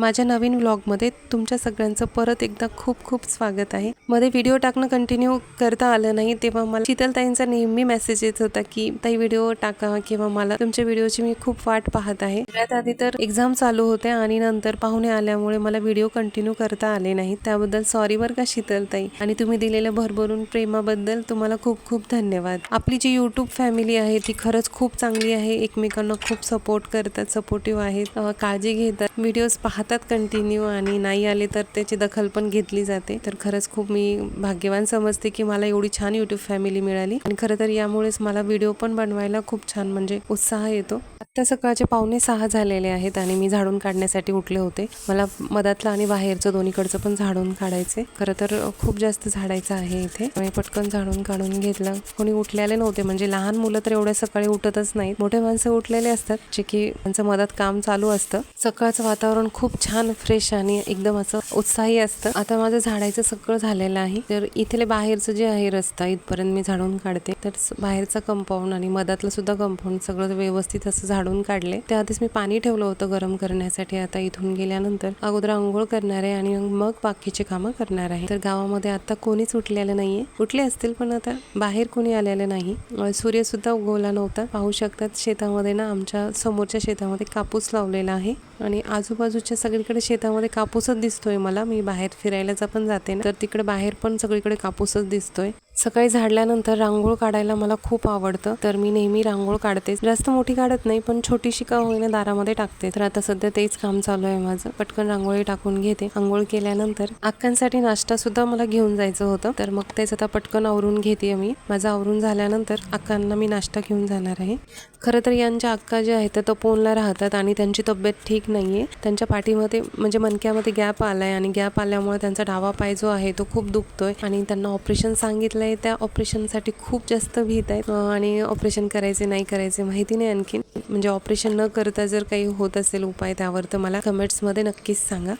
माझ्या नवीन व्लॉगमध्ये तुमच्या सगळ्यांचं परत एकदा खूप खूप स्वागत आहे. मध्ये व्हिडिओ टाकणं कंटिन्यू करता आलं नाही तेव्हा मला शीतलताईंचा नेहमी मेसेज येत होता की ताई व्हिडिओ टाका किंवा मला तुमच्या व्हिडिओची मी खूप वाट पाहत आहे. सगळ्यात आधी तर एक्झाम चालू होत्या आणि नंतर पाहुणे आल्यामुळे मला व्हिडिओ कंटिन्यू करता आले नाही. त्याबद्दल सॉरी बरं का शीतलताई. आणि तुम्ही दिलेल्या भरभरून प्रेमाबद्दल तुम्हाला खूप खूप धन्यवाद. आपली जी यूट्यूब फॅमिली आहे ती खरंच खूप चांगली आहे. एकमेकांना खूप सपोर्ट करतात सपोर्टिव्ह आहेत. काळजी घेतात. व्हिडिओज पाहतात. कंटिन्यू आणि नाही आले तर त्याची दखल पण घेतली जाते. तर खरंच खूप मी भाग्यवान समजते की मला एवढी छान यूट्यूब फॅमिली मिळाली. आणि खरं तर यामुळेच मला व्हिडिओ पण बनवायला खूप छान म्हणजे उत्साह येतो. आत्ता सकाळचे पावणे सहा झालेले आहेत आणि मी झाडून काढण्यासाठी उठले होते. मला मधातलं आणि बाहेरचं दोन्हीकडचं पण झाडून काढायचे. खरं तर खूप जास्त झाडायचं आहे इथे. मी पटकन झाडून काढून घेतलं. कोणी उठलेले नव्हते म्हणजे लहान मुलं तर एवढ्या सकाळी उठतच नाहीत. मोठे माणसं उठलेले असतात जे की त्यांचं मधात काम चालू असतं. सकाळचं वातावरण खूप छान फ्रेश आणि एकदम असं उत्साही असतं. आता माझं झाडायचं सगळं झालेलं आहे. तर इथले बाहेरचं जे आहे रस्ता इथपर्यंत मी झाडून काढते. तर बाहेरचं कंपाऊंड आणि मधातलं सुद्धा कंपाऊंड सगळं व्यवस्थित असं झाडून काढले. त्याआधीच मी पाणी ठेवलं होतं गरम करण्यासाठी. आता इथून गेल्यानंतर अगोदर आंघोळ करणार आहे आणि मग बाकीचे कामं करणार आहे. तर गावामध्ये आता कोणीच उठलेलं नाहीये. उठले असतील पण आता बाहेर कोणी आलेलं नाही. सूर्य सुद्धा उगवला नव्हता. पाहू शकतात शेतामध्ये ना आमच्या समोरच्या शेतामध्ये कापूस लावलेला आहे आणि आजूबाजूच्या सगळीकडे शेतामध्ये कापूसच दिसतोय मला. मी बाहेर फिरायला जा पण जाते ना. तर तिकडे बाहेर पण सगळीकडे कापूसच दिसतोय. सकाळी झाडल्यानंतर रांगोळ काढायला मला खूप आवडतं. तर मी नेहमी रांगोळ काढते जास्त मोठी काढत नाही पण छोटीशी का होईना दारामध्ये टाकते. तर आता सध्या तेच काम चालू आहे माझं. पटकन रांगोळी टाकून घेते. आंघोळ केल्यानंतर अक्कांसाठी नाश्ता सुद्धा मला घेऊन जायचं होतं. तर मग तेच आता पटकन आवरून घेते मी. माझं आवरून झाल्यानंतर अक्कांना मी नाश्ता घेऊन जाणार आहे. खरं तर यांच्या अक्का ज्या आहेत त्या पोनला राहतात आणि त्यांची तब्येत ठीक नाही आहे त्यांच्या पाठीमध्ये म्हणजे मनक्यामध्ये गॅप आलाय आणि गॅप आल्यामुळे त्यांचा डावा पाय जो आहे तो खूप दुखतोय आणि त्यांना ऑपरेशन सांगितलंय. त्या ऑपरेशनसाठी खूप जास्त भीत आहेत. आणि ऑपरेशन करायचे नाही करायचे माहिती नाही आणखीन म्हणजे ऑपरेशन न करता जर काही होत असेल उपाय त्यावर तर मला कमेंट्समध्ये नक्कीच सांगा.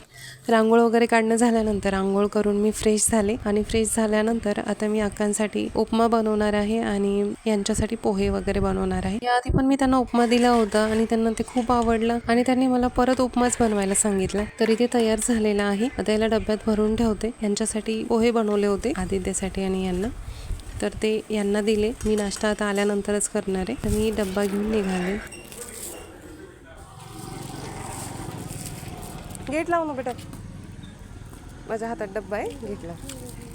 रांगोळ वगैरे काढणं झाल्यानंतर रांगोळ करून मी फ्रेश झाले. आणि फ्रेश झाल्यानंतर आता मी अक्कांसाठी उपमा बनवणार आहे आणि यांच्यासाठी पोहे वगैरे बनवणार आहे. याआधी पण मी त्यांना उपमा दिला होता आणि त्यांना ते खूप आवडलं. आणि त्यांनी मला परत उपमाच बनवायला सांगितलं. तरी ते तयार झालेलं आहे. आता याला डब्यात भरून ठेवते. यांच्यासाठी पोहे बनवले होते आदित्यसाठी आणि यांना. तर ते यांना दिले. मी नाश्ता आता आल्यानंतरच करणार आहे. तर मी डब्बा घेऊन निघाले. गेट लावू ना बेटा. माझ्या हातात डब्बा आहे. गेट लाव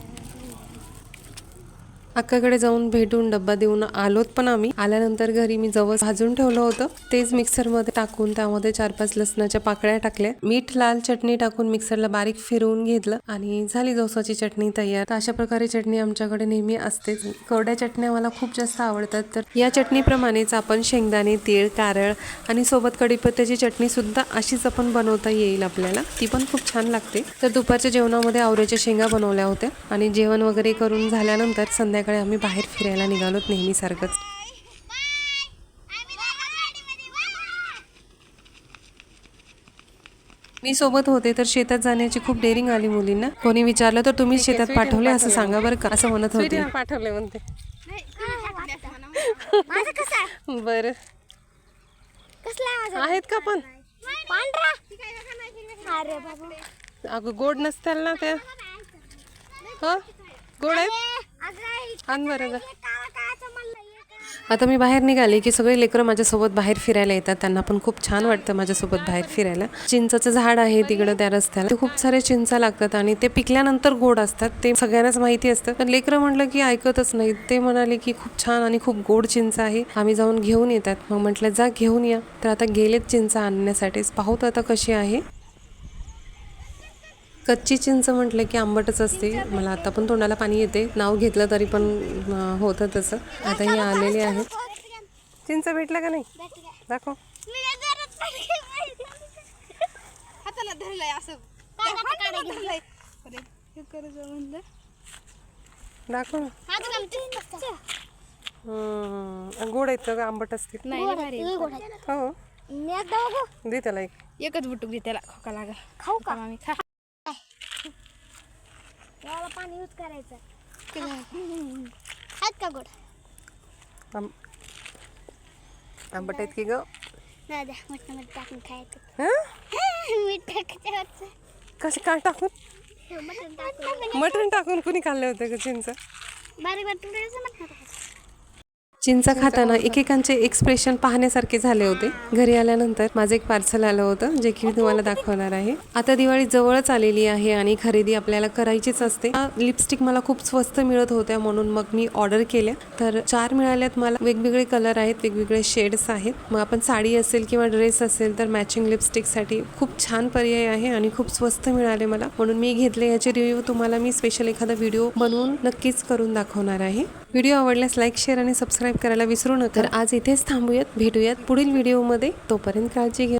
अक्काकडे जाऊन भेटून डब्बा देऊन आलोत पण आम्ही. आल्यानंतर घरी मी जवळ भाजून ठेवलं होतं. तेच मिक्सरमध्ये टाकून त्यामध्ये चार पाच लसणाच्या पाकळ्या टाकल्या. मीठ लाल चटणी टाकून मिक्सरला बारीक फिरवून घेतलं आणि झाली जोसाची चटणी तयार. तर अशा प्रकारे चटणी आमच्याकडे नेहमी असतेच. कोरड्या चटण्या मला खूप जास्त आवडतात. तर या चटणीप्रमाणेच आपण शेंगदाणे तीळ कारळ आणि सोबत कढीपत्त्याची चटणी सुद्धा अशीच आपण बनवता येईल आपल्याला. ती पण खूप छान लागते. तर दुपारच्या जेवणामध्ये आवऱ्याच्या शेंगा बनवल्या होत्या आणि जेवण वगैरे करून झाल्यानंतर संध्याकाळी आम्ही बाहेर फिरायला निघालोत नेहमीसारखंच. मी सोबत होते तर शेतात जाण्याची खूप डेअरिंग आली मुलींना. कोणी विचारलं तर तुम्ही शेतात पाठवले असं सांगा बरं का असं म्हणत होते. पाठवले म्हणते. बरं. आहेत का पण? अगं गोड नसतील ना त्या. हो? गोड आहेत? आण बरं आता मी बाहेर निघाले की सगळे लेकरं माझ्यासोबत बाहेर फिरायला येतात. त्यांना पण खूप छान वाटतं माझ्यासोबत बाहेर फिरायला. चिंचाचं झाड आहे तिकडं त्या रस्त्याला. ते खूप सारे चिंचा लागतात आणि ते पिकल्यानंतर गोड असतात. ते सगळ्यांनाच माहिती असतं. पण लेकरं म्हटलं की ऐकतच नाही. ते म्हणाले की खूप छान आणि खूप गोड चिंच आहे. आम्ही जाऊन घेऊन येतात. मग म्हटलं जा घेऊन या. तर आता गेलेत चिंचा आणण्यासाठीच. पाहूत आता कशी आहे. कच्ची चिंच म्हटलं की आंबटच असते. मला आता पण तोंडाला पाणी येते. नाव घेतलं तरी पण होतं तसं. आता ही आलेली आहेत. चिंच भेटलं का नाही? दाखव. हाताला धरलंय असं. धरलंय. हे दाखव ना. गोड आहेत का? ग? आंबट असतील भारी हो. दे त्याला एक. एकच बुटूक दे त्याला. खोका लागा. खाऊ का? मामी खा. याला पाणी यूज करायचं. आहेत का गोड? आंब- आंबट आहेत की ग. नाही द्या मटणमध्ये टाकून खायचं. हां? मीठ टाकायचं वरचं. कसे काय टाकून? मटण टाकून. मटण टाकून कुणी खाल्लं होतं का चिंच? बारीक बारीक तुकड्याचं मटण टाकायचं. चिंच खाताना एकेकांचे एक्सप्रेशन पाहण्यासारखे झाले होते. घरी आल्यानंतर माझं एक पार्सल आलं होतं जे की मी तुम्हाला दाखवणार आहे. आता दिवाळी जवळच आलेली आहे आणि खरेदी आपल्याला करायचीच असते. लिपस्टिक मला खूप स्वस्त मिळत होत्या म्हणून मग मी ऑर्डर केल्या. तर चार मिळाल्यात मला वेगवेगळे कलर आहेत वेगवेगळे शेड्स आहेत. मग आपण साडी असेल किंवा ड्रेस असेल तर मॅचिंग लिपस्टिकसाठी खूप छान पर्याय आहे आणि खूप स्वस्त मिळाले मला. म्हणून मी घेतले. याचे रिव्ह्यू तुम्हाला मी स्पेशल एखादा व्हिडिओ बनवून नक्कीच करून दाखवणार आहे. व्हिडिओ आवडल्यास लाईक शेअर आणि सबस्क्राईब करायला विसरू नका. तर आज इथेच थांबूयात भेटूयात पुढील व्हिडिओमध्ये. तोपर्यंत काळजी घ्या.